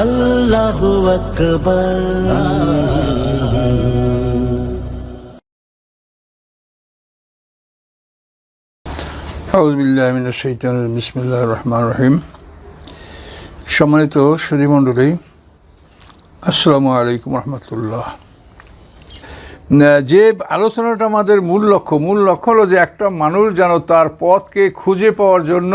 আল্লাহু বিসমিল্লাহ রহমান রহিম। সম্মানিত সুধীমণ্ডলী আসসালামু আলাইকুম রহমতুল্লাহ। যে আলোচনাটা আমাদের মূল লক্ষ্য মূল লক্ষ্য হলো যে একটা মানুষ যেন তার পথকে খুঁজে পাওয়ার জন্য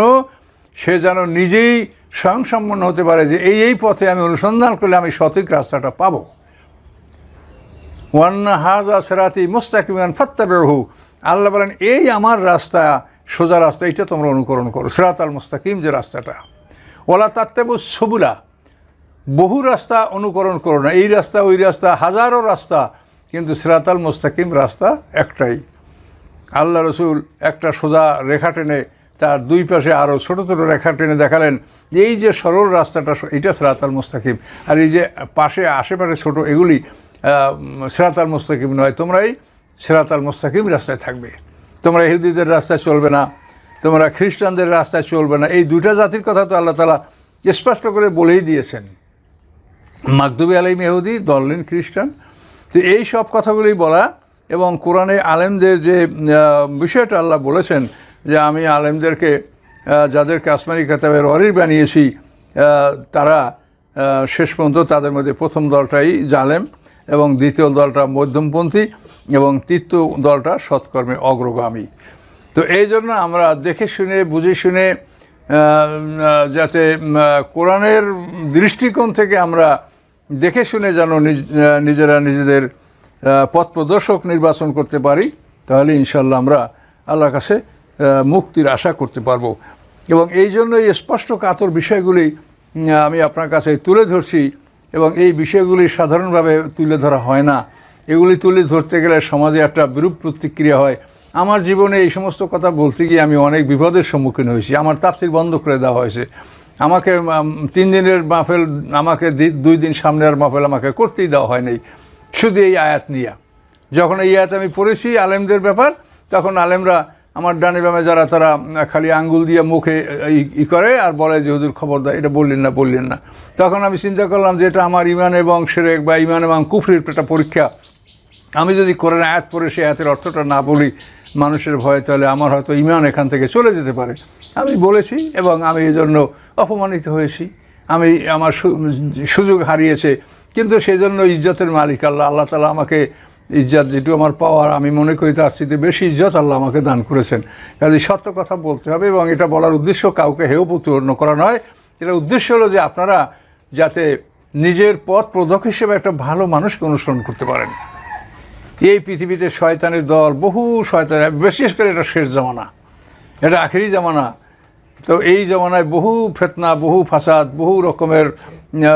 সে যেন নিজেই স্বয়ংসম্পন্ন হতে পারে যে এই এই পথে আমি অনুসন্ধান করলে আমি সঠিক রাস্তাটা পাবো। ওয়ান্না হাজা সেরাতি মুস্তাকিমান ফাত্তাবেরহু আল্লাহ বলেন, এই আমার রাস্তা, সোজা রাস্তা এটা তোমরা অনুকরণ করো। সেরাত আল মুস্তাকিম যে রাস্তাটা। ওলা তাত্তেবু সবুলা। বহু রাস্তা অনুকরণ করো না। এই রাস্তা, ওই রাস্তা, হাজারো রাস্তা, কিন্তু সিরাত আল মুস্তাকিম রাস্তা একটাই। আল্লাহ রসুল একটা সোজা রেখা টেনে তার দুই পাশে আরও ছোটো ছোটো রেখা টেনে দেখালেন, এই যে সরল রাস্তাটা, এটা সিরাত আল মুস্তাকিম। আর এই যে পাশে, আশেপাশে ছোট এগুলি সিরাত আল মুস্তাকিম নয়, তোমরাই সিরাত আল মুস্তাকিম রাস্তায় থাকবে। তোমরা ইহুদিদের রাস্তায় চলবে না, তোমরা খ্রিস্টানদের রাস্তায় চলবে না। এই দুটা জাতির কথা তো আল্লাহ তালা স্পষ্ট করে বলেই দিয়েছেন। মাকদুবি আলাইম ইহুদি দললেন খ্রিস্টান। তো এই সব কথাগুলি বলা এবং কোরআনে আলেমদের যে বিষয়টা আল্লাহ বলেছেন যে আমি আলেমদেরকে আহ, যাদেরকে আসমানি কাতাবের অরির বানিয়েছি তারা শেষ পর্যন্ত তাদের মধ্যে প্রথম দলটাই জালেম এবং দ্বিতীয় দলটা মধ্যমপন্থী এবং তৃতীয় দলটা সৎকর্মে অগ্রগামী। তো এই জন্য আমরা দেখে শুনে বুঝে শুনে যাতে কোরআনের দৃষ্টিকোণ থেকে আমরা দেখে শুনে যেন নিজেরা নিজেদের পথ প্রদর্শক নির্বাচন করতে পারি তাহলে ইনশাল্লাহ আমরা আল্লাহর কাছে মুক্তির আশা করতে পারব। এবং এই জন্য এই স্পষ্ট কাতর বিষয়গুলি আমি আপনার কাছে তুলে ধরছি এবং এই বিষয়গুলি সাধারণভাবে তুলে ধরা হয় না। এগুলি তুলে ধরতে গেলে সমাজে একটা বিরূপ প্রতিক্রিয়া হয়। আমার জীবনে এই সমস্ত কথা বলতে গিয়ে আমি অনেক বিপদের সম্মুখীন হয়েছি। আমার তাফসির বন্ধ করে দেওয়া হয়েছে। আমাকে তিন দিনের মাহফেল আমাকে দুই দিন সামনের মাহফেল আমাকে করতেই দেওয়া হয়নি। শুধু এই আয়াত নিয়ে। যখন এই আয়াত আমি পড়েছি আলেমদের ব্যাপার, তখন আলেমরা আমার ডানে বামে যারা, তারা খালি আঙ্গুল দিয়ে মুখে ই- করে আর বলে যে, হুজুর খবর দেয় এটা বললেন না বললেন না। তখন আমি চিন্তা করলাম যে, এটা আমার ইমান এবং সেরেক বা ইমান এবং কুফরির একটা পরীক্ষা। আমি যদি কোরআন আয়াত পড়ে সেই আয়াতের অর্থটা না বলি মানুষের ভয়ে, তাহলে আমার হয়তো ইমান এখান থেকে চলে যেতে পারে। আমি বলেছি এবং আমি এই জন্য অপমানিত হয়েছি। আমি, আমার সু- সুযোগ হারিয়েছে। কিন্তু সেই জন্য ইজ্জতের মালিক আল্লাহ। আল্লাহ তালা আমাকে ইজ্জত যেটু আমার পাওয়ার, আমি মনে করি তার স্মৃতি বেশি ইজ্জত আল্লাহ আমাকে দান করেছেন। কাজে সত্য কথা বলতে হবে এবং এটা বলার উদ্দেশ্য কাউকে হেয় প্রতিপন্ন করা নয়। এটা উদ্দেশ্য হলো যে আপনারা যাতে নিজের পথ প্রদক হিসেবে একটা ভালো মানুষকে অনুসরণ করতে পারেন। এই পৃথিবীতে শয়তানের দল, বহু শয়তান, বিশেষ করে এটা শেষ জামানা। এটা আখেরি জামানা। তো এই জামানায় বহু ফেতনা, বহু ফাসাদ, বহু রকমের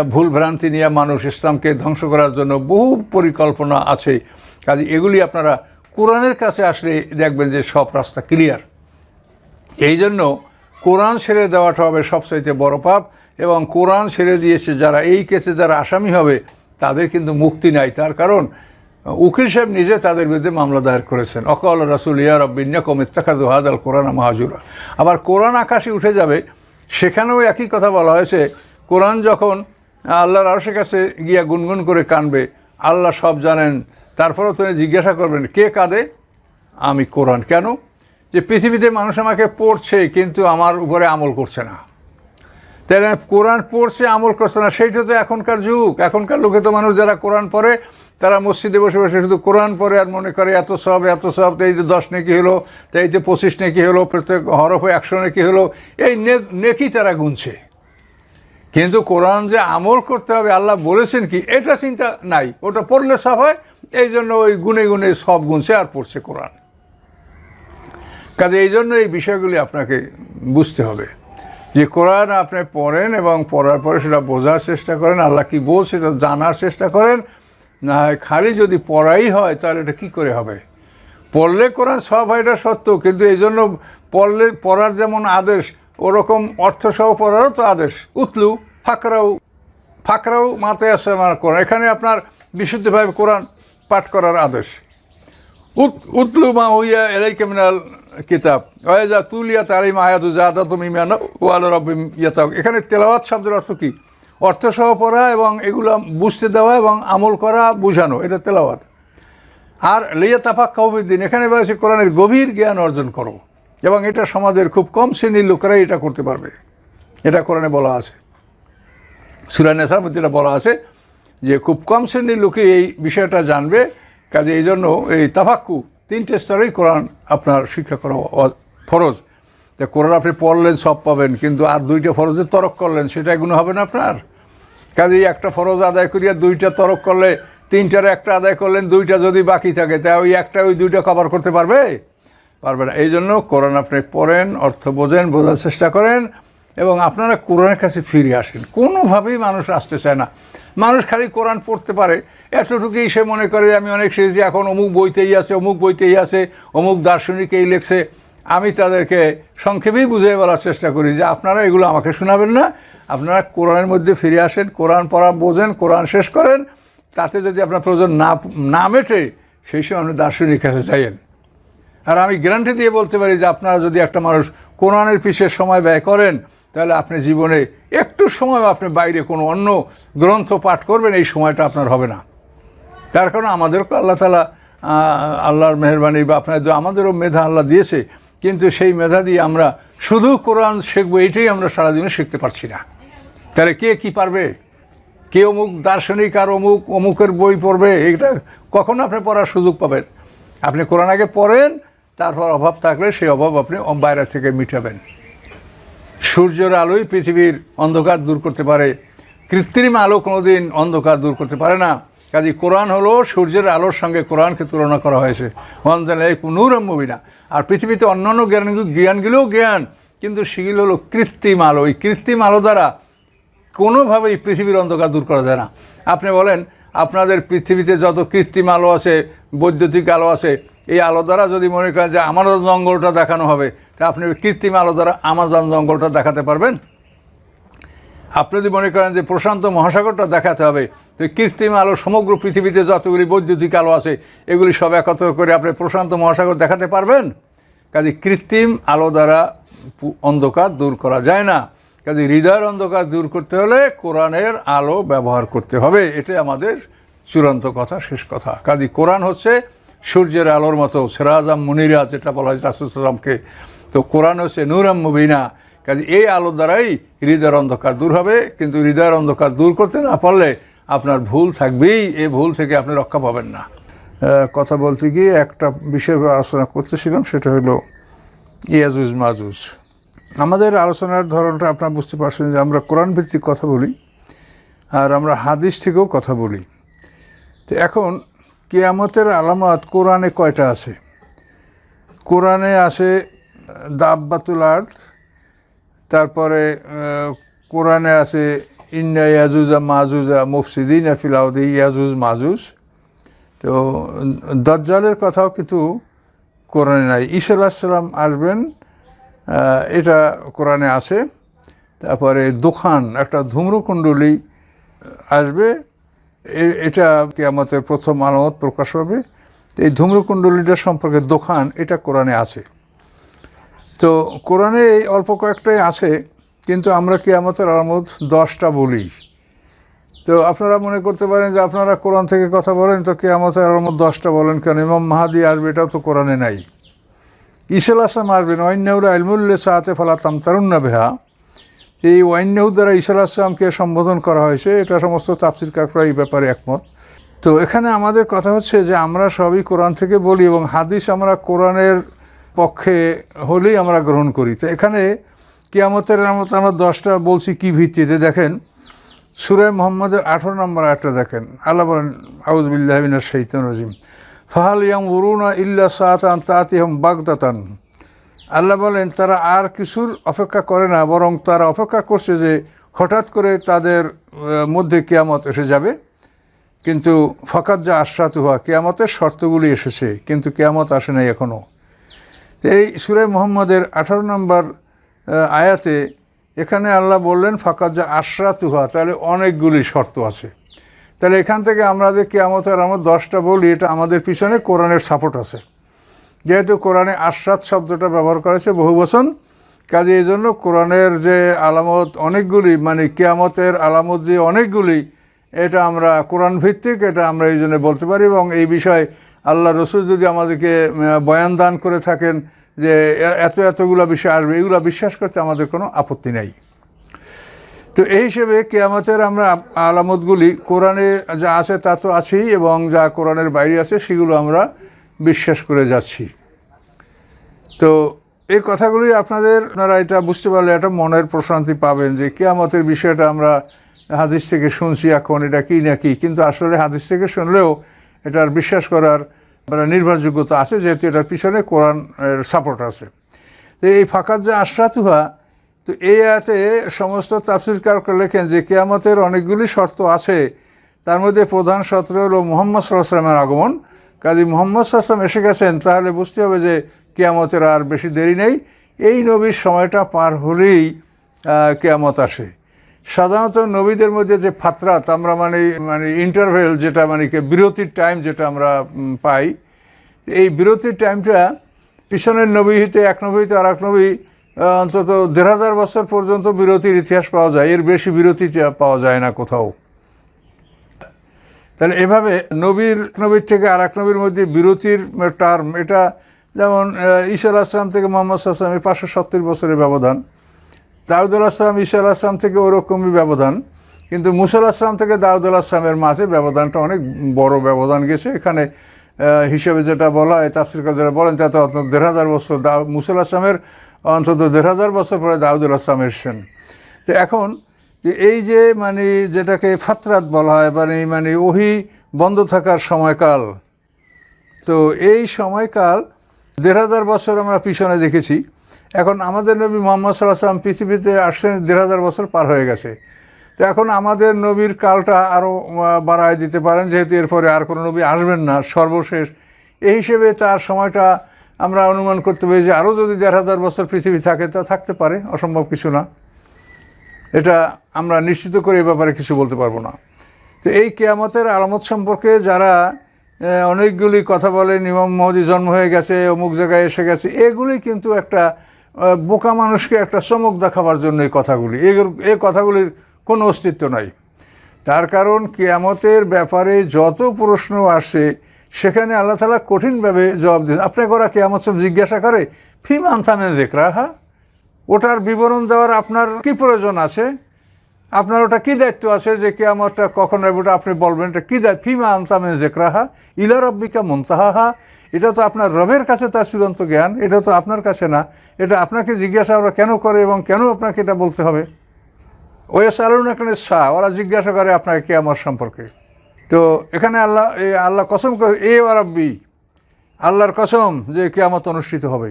ভুল ভ্রান্তি নিয়ে মানুষ ইসলামকে ধ্বংস করার জন্য বহু পরিকল্পনা আছে। কাজে এগুলি আপনারা কোরআনের কাছে আসলে দেখবেন যে সব রাস্তা ক্লিয়ার এই জন্য কোরআন ছেড়ে দেওয়াটা হবে সবচাইতে বড় পাপ এবং কোরআন ছেড়ে দিয়েছে যারা এই কেসে যারা আসামি হবে, তাদের কিন্তু মুক্তি নাই। তার কারণ, উকিল সাহেব নিজে তাদের বিরুদ্ধে মামলা দায়ের করেছেন। অকল রাসুল, ইয়া রব্বিন্যাকম ইত্তাখাদু হাদ আল কোরআন মাহাজুরা। আবার কোরআন আকাশে উঠে যাবে, সেখানেও একই কথা বলা হয়েছে, কোরআন যখন আল্লাহর আরশের কাছে গিয়া গুনগুন করে কানবে, আল্লাহ সব জানেন তারপরেও তুমি জিজ্ঞাসা করবেন, কে কাঁদে? আমি কোরআন। কেন? যে পৃথিবীতে মানুষ আমাকে পড়ছে, কিন্তু আমার উপরে আমল করছে না। তাহলে কোরআন পড়ছে, আমল করছে না, সেইটা তো এখনকার যুগ। এখনকার লোকে তো মানুষ যারা কোরআন পড়ে, তারা মসজিদে বসে বসে শুধু কোরআন পড়ে আর মনে করে, এত সব এত সব, তো এই যে দশ নেকি হলো, তো এই যে পঁচিশ নেকি হলো, প্রত্যেক হরফে একশো নেকি হলো। এই নেকি তারা গুনছে। কিন্তু কোরআন যে আমল করতে হবে, আল্লাহ বলেছেন কি? এটা চিন্তা নাই। ওটা পড়লে সব হয় এই জন্য ওই গুনে গুনে সব গুনছে আর পড়ছে কোরআন। কাজে এই জন্য এই বিষয়গুলি আপনাকে বুঝতে হবে যে কোরআন আপনি পড়েন এবং পড়ার পরে সেটা বোঝার চেষ্টা করেন, আল্লাহ কি বল সেটা জানার চেষ্টা করেন। না হয় খালি যদি পড়াই হয় তাহলে এটা কী করে হবে? পড়লে কোরআন সব হয়, এটা সত্য, কিন্তু এই জন্য পড়লে, পড়ার যেমন আদেশ, ওরকম অর্থসহ পড়ারও তো আদেশ। উতলু ফাকরাও ফাকরাও মাথায় আসে আমার কোরআন। এখানে আপনার বিশুদ্ধভাবে কোরআন পাঠ করার আদেশ। উত- উতলু মা হইয়া এলাইকা মিনাল কিতাব। ওয়াজা তুলিয়া তালিম আয়াতু জাদা তুমি ইমান ওয়াল রব্বিম ইয়াতাও এখানে তেলাওয়াত শব্দের অর্থ কি? অর্থসহ পড়া এবং এগুলো বুঝতে দেওয়া এবং আমল করা বোঝানো, এটা তেলাওয়াত। আর লিয়া তাফাক কাউবিদ্দিন এখানে বলেছে, কোরআনের গভীর জ্ঞান অর্জন করো এবং এটা সমাজের খুব কম শ্রেণির লোকেরাই এটা করতে পারবে। এটা কোরআনে বলা আছে। সুরা নেসার মধ্যে এটা বলা আছে যে খুব কম শ্রেণির লোকে এই বিষয়টা জানবে। কাজে এই জন্য এই তাফাক্কু তিনটে স্তরেই কোরআন আপনার শিক্ষা করা ফরজ। তা কোরআন আপনি পড়লেন, সব পাবেন, কিন্তু আর দুইটা ফরজে তরক করলেন সেটা গুণ হবে না আপনার? কাজেই একটা ফরজ আদায় করিয়া দুইটা তরক করলে তিনটার একটা আদায় করলেন, দুইটা যদি বাকি থাকে, তা ওই একটা ওই দুইটা কভার করতে পারবে? পারবে না। এই জন্য কোরআন আপনি পড়েন, অর্থ বোঝেন, বোঝার চেষ্টা করেন, এবং আপনারা কোরআনের কাছে ফিরে আসেন। কোনোভাবেই মানুষ আসতে চায় না। মানুষ খালি কোরআন পড়তে পারে। এতটুকুই সে মনে করে, আমি অনেক শিখেছি এখন অমুক বইতেই আছে, অমুক বইতেই আছে, অমুক দার্শনিক এই লেখছে। আমি তাদেরকে সংক্ষেপেই বুঝিয়ে বলার চেষ্টা করি যে আপনারা এগুলো আমাকে শোনাবেন না। আপনারা কোরআনের মধ্যে ফিরে আসেন, কোরআন পড়া বোঝেন, কোরআন শেষ করেন। তাতে যদি আপনার প্রয়োজন না না মেটে, সেই সময় আপনি দার্শনিক কাছে চাইয়েন আর আমি গ্যারান্টি দিয়ে বলতে পারি যে আপনারা যদি একটা মানুষ কোরআনের পিছের সময় ব্যয় করেন তাহলে আপনি জীবনে একটু সময় আপনি বাইরে কোনো অন্য গ্রন্থ পাঠ করবেন, এই সময়টা আপনার হবে না। তার কারণে আমাদেরকে আল্লাহ তালা আল্লাহর মেহরবানি বা আপনার আমাদেরও মেধা আল্লাহ দিয়েছে, কিন্তু সেই মেধা দিয়ে আমরা শুধু কোরআন শিখব, এটাই আমরা সারাদিনে শিখতে পারছি না। তাহলে কে কি পারবে? কে অমুক দার্শনিক আর অমুক, অমুকের বই পড়বে? এটা কখন আপনি পড়ার সুযোগ পাবেন? আপনি কোরআন আগে পড়েন, তারপর অভাব থাকলে সেই অভাব আপনি বাইরে থেকে মিটাবেন। সূর্যের আলোই পৃথিবীর অন্ধকার দূর করতে পারে। কৃত্রিম আলো কোনোদিন অন্ধকার দূর করতে পারে না। কাজী কোরআন হলো সূর্যের আলোর সঙ্গে কোরআনকে তুলনা করা হয়েছে। নূর মুবিনা। আর পৃথিবীতে অন্যান্য জ্ঞান জ্ঞানগুলোও জ্ঞান, কিন্তু সেগুলো হলো কৃত্রিম আলো। এই কৃত্রিম আলো দ্বারা কোনোভাবেই পৃথিবীর অন্ধকার দূর করা যায় না। আপনি বলেন, আপনাদের পৃথিবীতে যত কৃত্রিম আলো আছে, বৈদ্যুতিক আলো আছে, এই আলো দ্বারা যদি মনে করেন যে আমারও জঙ্গলটা দেখানো হবে তা আপনি কৃত্রিম আলো দ্বারা আমাজন জঙ্গলটা দেখাতে পারবেন। আপনি যদি মনে করেন যে প্রশান্ত মহাসাগরটা দেখাতে হবে, তো কৃত্রিম আলো সমগ্র পৃথিবীতে যতগুলি বৈদ্যুতিক আলো আছে, এগুলি সব একত্র করে আপনি প্রশান্ত মহাসাগর দেখাতে পারবেন। কাজে কৃত্রিম আলো দ্বারা অন্ধকার দূর করা যায় না। কাজে হৃদয়ের অন্ধকার দূর করতে হলে কোরআনের আলো ব্যবহার করতে হবে। এটাই আমাদের চূড়ান্ত কথা, শেষ কথা। কাজে কোরআন হচ্ছে সূর্যের আলোর মতো সেরাজাম মুনিরা যেটা বলা হয় রাসুলামকে তো কোরআন হচ্ছে নুরাম মুবিনা। কাজে এই আলোর দ্বারাই হৃদয়ের অন্ধকার দূর হবে, কিন্তু হৃদয়ের অন্ধকার দূর করতে না পারলে আপনার ভুল থাকবেই, এই ভুল থেকে আপনি রক্ষা পাবেন না। কথা বলতে গিয়ে একটা বিষয় আলোচনা করতেছিলাম, সেটা হলো ইয়াজুজ মাজুজ। আমাদের আলোচনার ধরনটা আপনারা বুঝতে পারছেন যে আমরা কোরআন ভিত্তিক কথা বলি, আর আমরা হাদিস থেকেও কথা বলি। তো এখন কেয়ামতের আলামত কোরআনে কয়টা আছে? কোরআনে আছে দাব্বাতুল আর্থ তারপরে কোরআনে আছে, ইন্না ইয়াজুজা মাজুজা মুফসিদিন ফিলাউদি ইয়াজুজ মাজুজ। তো, দজ্জালের কথাও কিন্তু কোরআনে নাই। ঈশা আলাহিসাল্লাম আসবেন এটা কোরআনে আছে। তারপরে দোকান একটা ধূম্রকুণ্ডলী আসবে। এটা কেয়ামতের প্রথম আলামত প্রকাশ পাবে। এই ধূম্রকুণ্ডলীটা সম্পর্কে দোকান এটা কোরআনে আছে। তো কোরআনে এই অল্প কয়েকটাই আছে, কিন্তু আমরা কেয়ামতের আলামত দশটা বলি। তো আপনারা মনে করতে পারেন যে আপনারা কোরআন থেকে কথা বলেন, তো কেয়ামতের আলামত দশটা বলেন কেন? ইমাম মাহাদি আসবে, এটাও তো কোরআনে নাই। ইসল আসলাম আসবেন ওয়াইন্নাউল আলমুল্লে সাহাতে ফালা তামতারুন্না বেহা। এই ওয়াইন্নাউ দ্বারা ইসল আসলামকে সম্বোধন করা হয়েছে, এটা সমস্ত তাফসির কাকরা এই ব্যাপারে একমত। তো এখানে আমাদের কথা হচ্ছে যে আমরা সবই কোরআন থেকে বলি এবং হাদিস আমরা কোরআনের পক্ষে হলেই আমরা গ্রহণ করি। তো এখানে কিয়ামতের আলামত আমরা দশটা বলছি কি ভিত্তিতে। দেখেন সুরায় মোহাম্মদের আঠারো নম্বর আয়টা দেখেন। আল্লাহ বলেন আউজবিল্লাহমিন শৈতন রাজিম। ফাহাল ইয়াম উরুনা ইল্লা সাতান তাতিহম বাগদাতান। আল্লাহ বলেন, তারা আর কিছুর অপেক্ষা করে না, বরং তারা অপেক্ষা করছে যে হঠাৎ করে তাদের মধ্যে কেয়ামত এসে যাবে। কিন্তু ফকাত যা আশ্বাত হওয়া কেয়ামতের শর্তগুলি এসেছে, কিন্তু কেয়ামত আসে নাই এখনও এই সুরে মোহাম্মদের আঠারো নম্বর আয়াতে এখানে আল্লাহ বললেন ফাঁকাত যা আশ্রা তুহা তাহলে অনেকগুলি শর্ত আছে। তাহলে এখান থেকে আমরা যে কেয়ামতের আমার দশটা বলি, এটা আমাদের পিছনে কোরআনের সাপোর্ট আছে। যেহেতু কোরআনে আশ্রাত শব্দটা ব্যবহার করেছে বহু বচন কাজে এই জন্য কোরআনের যে আলামত অনেকগুলি মানে কেয়ামতের আলামত যে অনেকগুলি, এটা আমরা কোরআন ভিত্তিক এটা আমরা এই জন্য বলতে পারি এবং এই বিষয়ে আল্লাহ রসুল যদি আমাদেরকে বয়ান দান করে থাকেন যে এত এতগুলো বিষয় আসবে, এগুলো বিশ্বাস করতে আমাদের কোনো আপত্তি নেই। তো এই হিসেবে কেয়ামতের আমরা আলামতগুলি কোরআনে যা আছে তা তো আছেই এবং যা কোরআনের বাইরে আছে সেগুলো আমরা বিশ্বাস করে যাচ্ছি। তো এই কথাগুলি আপনাদের, আপনারা এটা বুঝতে পারলে একটা মনের প্রশান্তি পাবেন যে কেয়ামতের বিষয়টা আমরা হাদিস থেকে শুনছি এখন, এটা কী না কি? কিন্তু আসলে হাদিস থেকে শুনলেও এটার বিশ্বাস করার মানে নির্ভরযোগ্যতা আছে, যেহেতু এটার পিছনে কোরআন সাপোর্ট আছে। তো এই ফাঁকার যে আশ্রাতুহা, তো এই আয়াতে সমস্ত তাফসিরকারকে লেখেন যে কেয়ামতের অনেকগুলি শর্ত আছে। তার মধ্যে প্রধান শর্ত হলো মোহাম্মদ সাল্লাহামের আগমন। কাজী মোহাম্মদ সাল্লাম এসে গেছেন, তাহলে বুঝতে হবে যে কেয়ামতের আর বেশি দেরি নেই। এই নবীর সময়টা পার হলেই কেয়ামত আসে। সাধারণত নবীদের মধ্যে যে ফাতরাত আমরা মানে মানে ইন্টারভেল যেটা মানে কি, বিরতির টাইম যেটা আমরা পাই, এই বিরতির টাইমটা পিছনের নবী হইতে এক নবী হইতে আর এক নবী অন্তত দেড় হাজার বছর পর্যন্ত বিরতির ইতিহাস পাওয়া যায়। এর বেশি বিরতিটা পাওয়া যায় না কোথাও। তাহলে এভাবে নবীর নবীর থেকে আর এক নবীর মধ্যে বিরতির টার্ম এটা যেমন ঈশ্বর আসলাম থেকে মোহাম্মদ আসলামের পাঁচশো সত্তর বছরের ব্যবধান। দাউদুল আসলাম ঈসা আসলাম থেকে ওরকমই ব্যবধান। কিন্তু মুসাল আসলাম থেকে দাউদুল আসলামের মাঝে ব্যবধানটা অনেক বড় ব্যবধান গেছে। এখানে হিসেবে যেটা বলা হয়, তাফসির যারা বলেন তাতে অন্তত দেড় হাজার বছর দাউ মুসাল আসলামের অন্তত দেড় হাজার বছর পরে দাউদুল আসলাম এসছেন। তো এখন এই যে মানে যেটাকে ফাতরাত বলা হয় মানে মানে ওহি বন্ধ থাকার সময়কাল, তো এই সময়কাল দেড় হাজার বছর আমরা পিছনে দেখেছি। এখন আমাদের নবী মোহাম্মদ সাল্লাহ সাল্লাম পৃথিবীতে আসছেন দেড় হাজার বছর পার হয়ে গেছে। তো এখন আমাদের নবীর কালটা আরও বাড়ায় দিতে পারেন, যেহেতু এরপরে আর কোনো নবী আসবেন না, সর্বশেষ। এই হিসেবে তার সময়টা আমরা অনুমান করতে পারি যে আরও যদি দেড় হাজার বছর পৃথিবী থাকে, তা থাকতে পারে, অসম্ভব কিছু না। এটা আমরা নিশ্চিত করে এ ব্যাপারে কিছু বলতে পারব না। তো এই কেয়ামতের আলামত সম্পর্কে যারা অনেকগুলি কথা বলেন, ইমাম মহদি জন্ম হয়ে গেছে, অমুক জায়গায় এসে গেছে, এগুলি কিন্তু একটা বোকা মানুষকে একটা চমক দেখাবার জন্য এই কথাগুলি। এই কথাগুলির কোনো অস্তিত্ব নাই। তার কারণ কেয়ামতের ব্যাপারে যত প্রশ্ন আসে, সেখানে আল্লাহ তালা কঠিনভাবে জবাব দিন আপনাকে ওরা কেয়ামত সব জিজ্ঞাসা করে ফিম আনতানে দেখ রাহা ওটার বিবরণ দেওয়ার আপনার কি প্রয়োজন আছে? আপনার ওটা কি দায়িত্ব আছে যে কেয়ামতটা কখন ওটা আপনি বলবেন। এটা কী দায়িত্ব ফিমা আন্তামে জেকরাহা ইলা রব্বিকা মন্তাহা? এটা তো আপনার রবের কাছে তার চূড়ান্ত জ্ঞান, এটা তো আপনার কাছে না। এটা আপনাকে জিজ্ঞাসা ওরা কেন করে এবং কেন আপনাকে এটা বলতে হবে? ওয়েস আলুন এখানে শাহ ওরা জিজ্ঞাসা করে আপনাকে কেয়ামত সম্পর্কে। তো এখানে আল্লাহ আল্লাহ কসম করে, এ ওরাব্বি আল্লাহর কসম যে কেয়ামত অনুষ্ঠিত হবে।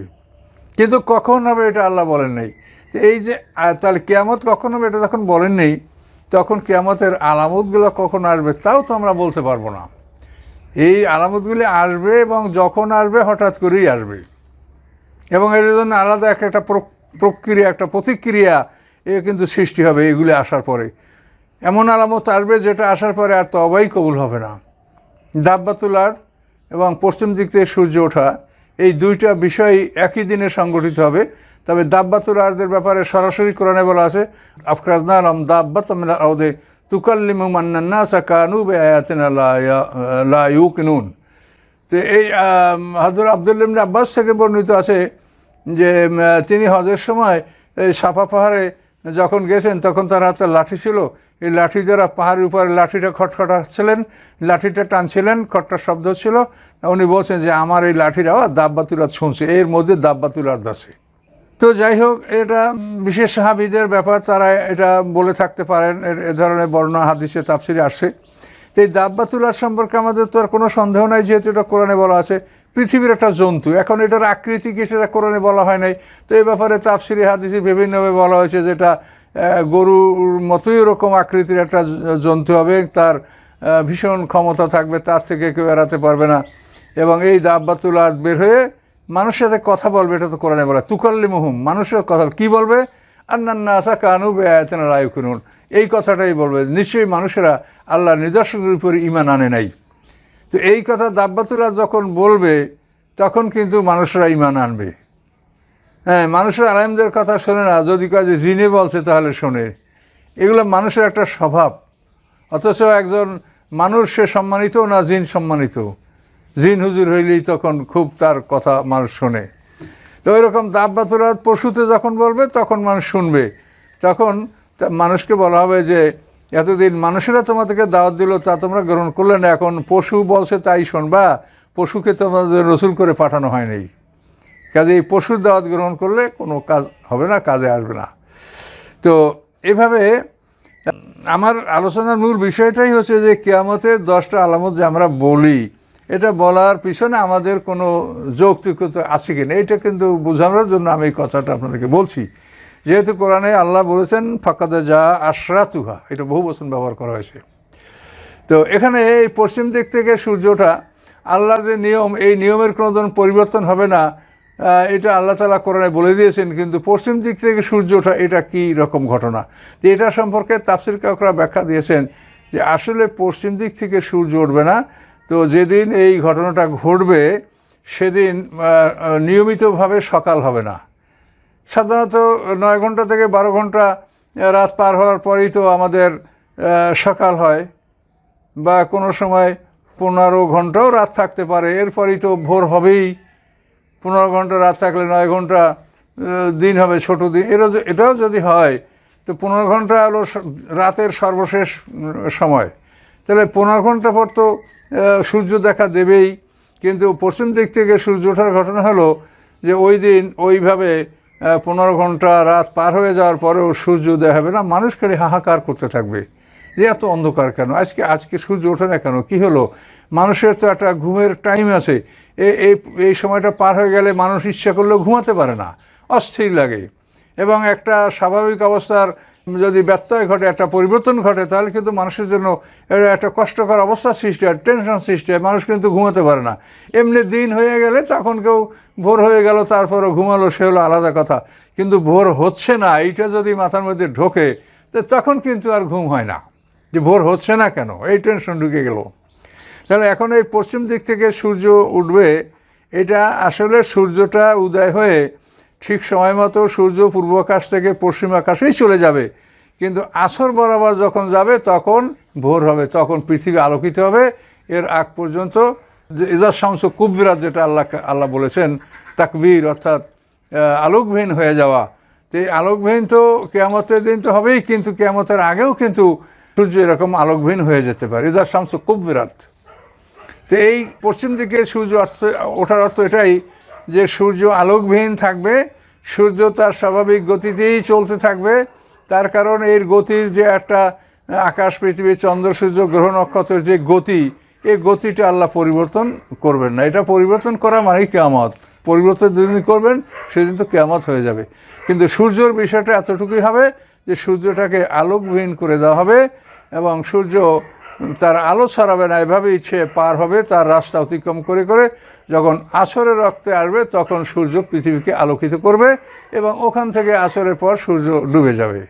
কিন্তু কখন হবে এটা আল্লাহ বলেন নাই। তো এই যে তাহলে কেয়ামত কখন হবে এটা যখন বলেন নেই, তখন কেয়ামতের আলামতগুলো কখন আসবে তাও তো আমরা বলতে পারব না। এই আলামতগুলি আসবে এবং যখন আসবে হঠাৎ করেই আসবে। এবং এর জন্য আলাদা একটা একটা প্রক- প্রক্রিয়া, একটা প্রতিক্রিয়া এ কিন্তু সৃষ্টি হবে এগুলি আসার পরে। এমন আলামত আসবে যেটা আসার পরে আর তবাই কবুল হবে না। দাব্বাতুলার এবং পশ্চিম দিক থেকে সূর্য ওঠা, এই দুইটা বিষয় একই দিনে সংগঠিত হবে। তবে দাব্বাতুল আরদের ব্যাপারে সরাসরি কোরআনে বলা আছে আফরাজনা আলম দাব্বাত আউদে তুকাল্লিমু মান্নান্না সাকানু বে আয়াতিনা লা ইউকিনুন। তো এই হাজর আবদুল্লিম আব্বাস থেকে বর্ণিত আছে যে তিনি হজের সময় এই সাফা পাহাড়ে যখন গেছেন, তখন তার হাতে লাঠি ছিল। এই লাঠি দ্বারা পাহাড়ের উপরে লাঠিটা খটখটাচ্ছিলেন, লাঠিটা টানছিলেন খটটার শব্দ ছিল। উনি বলছেন যে, আমার এই লাঠির আওয়াজ দাব্বাতুলার শুনছে, এর মধ্যে দাব্বাতুলার দাসে তো যাই হোক, এটা বিশেষ সাহাবিদের ব্যাপার, তারা এটা বলে থাকতে পারেন। এ- ধরনের বর্ণনা, হাদিসে, তাফসিরে আসে। তো এই দাব্বাতুলার সম্পর্কে আমাদের তো আর কোনো সন্দেহ নাই, যেহেতু এটা কোরআনে বলা আছে। পৃথিবীর একটা জন্তু, এখন এটার আকৃতি কি সেটা কোরআনে বলা হয় নাই। তো এই ব্যাপারে তাফসিরি, হাদিসে বিভিন্নভাবে বলা হয়েছে যেটা গরুর মতোই ওরকম আকৃতির একটা জন্তু হবে, তার ভীষণ ক্ষমতা থাকবে, তার থেকে কেউ এড়াতে পারবে না। এবং এই দাব্বাতুলার বের হয়ে মানুষের সাথে কথা বলবে, এটা তো কোরআনে বলা তুকাল্লি মুহুম মানুষের কথা কি বলবে? আন্নান্না আসা কানু বেআতেন রায়ুকুনুন এই কথাটাই বলবে, নিশ্চয়ই মানুষেরা আল্লাহর নিদর্শনের উপরে ইমান আনে নাই। তো এই কথা দাব্বাতুরা যখন বলবে, তখন কিন্তু মানুষরা ইমান আনবে। হ্যাঁ মানুষের আলেমদের কথা শোনে না, যদি কাজে জিনে বলছে তাহলে শোনে। এগুলো মানুষের একটা স্বভাব। অথচ একজন মানুষ, সে সম্মানিত না জিন সম্মানিত? জিন হুজুর হইলেই তখন খুব তার কথা মানুষ শোনে। তো ওইরকম দাব্বাতুরাত পশুতে যখন বলবে, তখন মানুষ শুনবে। তখন মানুষকে বলা হবে যে, এতদিন মানুষেরা তোমাদেরকে দাওয়াত দিল, তা তোমরা গ্রহণ করলে না, এখন পশু বলছে তাই শোনবা, পশুকে তোমাদের রসুল করে পাঠানো হয়নি কাজে এই পশুর দাওয়াত গ্রহণ করলে কোনো কাজ হবে না, কাজে আসবে না। তো এভাবে, আমার আলোচনার মূল বিষয়টাই হচ্ছে যে, কেয়ামতের দশটা আলামত যে আমরা বলি এটা বলার পিছনে আমাদের কোনো যৌক্তিকতা আছে কিনা, এটা কিন্তু বোঝানোর জন্য আমি এই কথাটা আপনাদেরকে বলছি। যেহেতু কোরআনে আল্লাহ বলেছেন, ফাঁকাদে যা আশরাতুহা, এটা বহু বচন ব্যবহার করা হয়েছে। তো এখানে এই পশ্চিম দিক থেকে সূর্যটা আল্লাহর যে নিয়ম, এই নিয়মের কোনো ধরনের পরিবর্তন হবে না এটা আল্লাহ তালা কোরআনে বলে দিয়েছেন, কিন্তু পশ্চিম দিক থেকে সূর্য ওঠা এটা কী রকম ঘটনা? তো এটা সম্পর্কে তাফসির কাকরা ব্যাখ্যা দিয়েছেন যে আসলে পশ্চিম দিক থেকে সূর্য উঠবে না তো যেদিন এই ঘটনাটা ঘটবে, সেদিন নিয়মিতভাবে সকাল হবে না। সাধারণত নয় ঘণ্টা থেকে বারো ঘণ্টা রাত পার হওয়ার পরেই তো আমাদের সকাল হয় বা কোনো সময় পনেরো ঘন্টাও রাত থাকতে পারে। এরপরই তো ভোর হবেই। পনেরো ঘণ্টা রাত থাকলে নয় ঘণ্টা দিন হবে ছোট দিন। এরও এটাও যদি হয়, তো পনেরো ঘণ্টা হলো রাতের সর্বশেষ সময়। তাহলে পনেরো ঘণ্টা পর তো সূর্য দেখা দেবেই। কিন্তু পশ্চিম দিক থেকে সূর্য ওঠার ঘটনা হলো যে ওই দিন ওইভাবে পনেরো ঘণ্টা রাত পার হয়ে যাওয়ার পরেও সূর্য উদয় হবে না। মানুষ খালি হাহাকার করতে থাকবে। যে এত অন্ধকার কেন? আজকে আজকে সূর্য ওঠে না কেন? কি হলো? মানুষের তো একটা ঘুমের টাইম আছে। এই এই সময়টা পার হয়ে গেলে মানুষ ইচ্ছা করলেও ঘুমাতে পারে না। অস্থির লাগে। এবং একটা স্বাভাবিক অবস্থার যদি ব্যত্যয় ঘটে, একটা পরিবর্তন ঘটে, তাহলে কিন্তু মানুষের জন্য একটা কষ্টকর অবস্থা সৃষ্টি হয় টেনশন সৃষ্টি হয়, মানুষ কিন্তু ঘুমাতে পারে না। এমনি দিন হয়ে গেলে তখন কেউ ভোর হয়ে গেল, তারপরও ঘুমালো, সে হলো আলাদা কথা। কিন্তু ভোর হচ্ছে না, এইটা যদি মাথার মধ্যে ঢোকে, তো তখন কিন্তু আর ঘুম হয় না। যে ভোর হচ্ছে না কেন? এই টেনশন ঢুকে গেল। তাহলে এখন এই পশ্চিম দিক থেকে সূর্য উঠবে, এটা আসলে সূর্যটা উদয় হয়ে ঠিক সময় মতো সূর্য পূর্ব আকাশ থেকে পশ্চিম আকাশেই চলে যাবে। কিন্তু আসর বরাবর যখন যাবে, তখন ভোর হবে, তখন পৃথিবী আলোকিত হবে। এর আগ পর্যন্ত যে ইজাজ শামস কুববিরাত যেটা আল্লাহ আল্লাহ বলেছেন, তাকবীর অর্থাৎ আলোকবিহীন হয়ে যাওয়া। তো এই আলোকবিহীন তো কেয়ামতের দিন তো হবেই, কিন্তু কেয়ামতের আগেও কিন্তু সূর্য এরকম আলোকবিহীন হয়ে যেতে পারে। ইজাজ শামস কুববিরাত। তো এই পশ্চিম দিকে সূর্য অর্থ, ওঠার অর্থ এটাই যে সূর্য আলোকবিহীন থাকবে, সূর্য তার স্বাভাবিক গতিতেই চলতে থাকবে। তার কারণ এর গতির যে একটা আকাশ, পৃথিবী, চন্দ্র, সূর্য, গ্রহ, নক্ষত্রের যে গতি এই গতিটা আল্লাহ পরিবর্তন করবেন না। এটা পরিবর্তন করা মানেই কেয়ামত। পরিবর্তন যেদিন করবেন, সেদিন তো কেয়ামত হয়ে যাবে। কিন্তু সূর্যর বিষয়টা এতটুকুই হবে যে সূর্যটাকে আলোকবিহীন করে দেওয়া হবে এবং সূর্য তার আলো ছড়াবে না এভাবে ইচ্ছে পার হবে, তার রাস্তা অতিক্রম করে করে যখন আসরের রক্তে আসবে, তখন সূর্য পৃথিবীকে আলোকিত করবে এবং ওখান থেকে আসরের পর সূর্য ডুবে যাবে।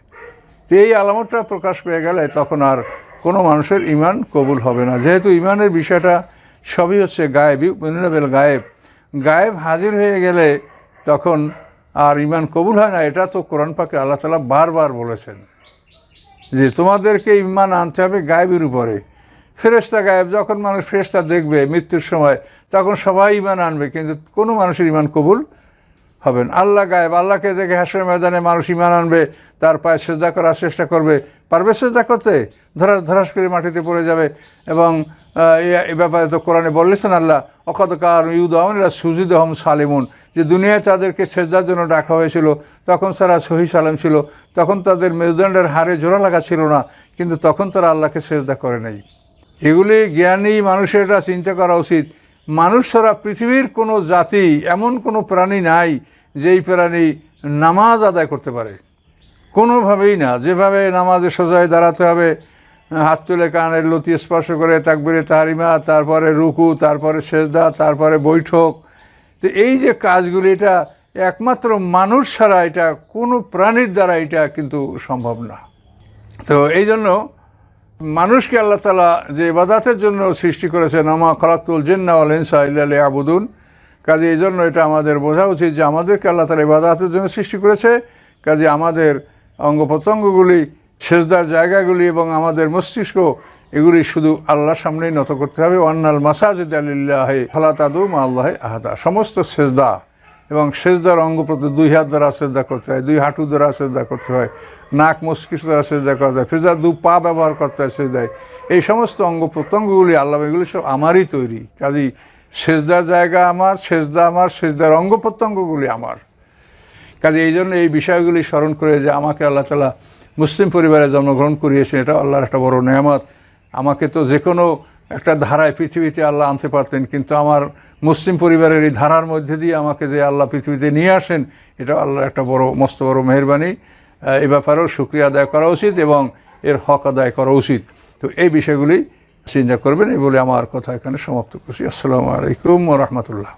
তো এই আলামতটা প্রকাশ পেয়ে গেলে তখন আর কোনো মানুষের ইমান কবুল হবে না। যেহেতু ইমানের বিষয়টা সবই হচ্ছে গায়েব মিনাবেল গায়েব। গায়েব হাজির হয়ে গেলে তখন আর ইমান কবুল হয় না। এটা তো কোরআন পাকে আল্লাহ তালা বারবার বলেছেন যে তোমাদেরকে ইমান আনতে হবে গায়েবের উপরে। ফেরেস্তা গায়েব যখন মানুষ ফেরেস্তা দেখবে মৃত্যুর সময়, তখন সবাই ইমান আনবে, কিন্তু কোনো মানুষের ইমান কবুল হবেন। আল্লাহ গায়েব, আল্লাহকে দেখে হাসের ময়দানে মানুষ ইমান আনবে, তার পায়ে সেজদা করার চেষ্টা করবে। পারবে সেজদা করতে? ধরাস ধরাস করে মাটিতে পড়ে যাবে। এবং এ- ব্যাপারে তো কোরআনে বললেছেন আল্লাহ অকদকার ইউদহমরা সুজিদ আহম সালেমুন। যে দুনিয়ায় তাদেরকে সেজদার জন্য ডাকা হয়েছিল, তখন তারা সহি সালাম ছিল, তখন তাদের মেরুদণ্ডের হারে জোড়া লাগা ছিল না, কিন্তু তখন তারা আল্লাহকে সেজদা করে নাই। এগুলি জ্ঞানী মানুষের চিন্তা করা উচিত। মানুষ ছাড়া পৃথিবীর কোনো জাতি, এমন কোনো প্রাণী নাই যেই প্রাণী নামাজ আদায় করতে পারে। কোনোভাবেই না। যেভাবে নামাজে সোজায় দাঁড়াতে হবে, হাত তুলে কানের লতি স্পর্শ করে তাকবিরে তাহারিমা, তারপরে রুকু, তারপরে সেজদা, তারপরে বৈঠক। তো এই যে কাজগুলি, এটা একমাত্র মানুষ ছাড়া এটা কোনো প্রাণীর দ্বারা এটা কিন্তু সম্ভব না। তো এই জন্য মানুষকে আল্লাহ তালা যে ইবাদাতের জন্য সৃষ্টি করেছেন আমা খলাকুল জিন্না আল ইনসা ইল্লা আবুদুন কাজে এই জন্য এটা আমাদের বোঝা উচিত যে আমাদেরকে আল্লাহ তালা ইবাদাতের জন্য সৃষ্টি করেছে। কাজে আমাদের অঙ্গ প্রত্যঙ্গগুলি, সেজদার জায়গাগুলি এবং আমাদের মস্তিষ্ক, এগুলি শুধু আল্লাহর সামনেই নত করতে হবে। অন্নাল মাসাজিদ আলিল্লাহ মা আল্লাহ আহাদা। সমস্ত সেজদা এবং সেজদার অঙ্গ প্রতি দুই হাত দ্বারা সেজদা করতে হয়, দুই হাঁটু দ্বারা সেজদা করতে হয়, নাক, মস্তিষ্ক দ্বারা সেজদা করতে হয় ফেজার দু পা ব্যবহার করতে হয় সেজদায়। এই সমস্ত অঙ্গ প্রত্যঙ্গগুলি আল্লাহ এগুলি সব আমারই তৈরি। কাজেই সেজদার জায়গা আমার, সেজদা আমার, সেজদার অঙ্গ প্রত্যঙ্গগুলি আমার। কাজে এই জন্য এই বিষয়গুলি স্মরণ করে যে আমাকে আল্লাহ তালা মুসলিম পরিবারে জন্মগ্রহণ করিয়েছেন এটা আল্লাহর একটা বড় নেয়ামত। আমাকে তো যে কোনো একটা ধারায় পৃথিবীতে আল্লাহ আনতে পারতেন, কিন্তু আমার মুসলিম পরিবারের এই ধারার মধ্যে দিয়ে আমাকে যে আল্লাহ পৃথিবীতে নিয়ে আসেন, এটা আল্লাহর একটা বড়, মস্ত বড় মেহরবানি। এ ব্যাপারেও সুক্রিয়া আদায় করা উচিত এবং এর হক আদায় করা উচিত। তো এই বিষয়গুলি চিন্তা করবেন এই বলে আমার কথা এখানে সমাপ্ত করছি। আসসালামু আলাইকুম রহমতুল্লাহ।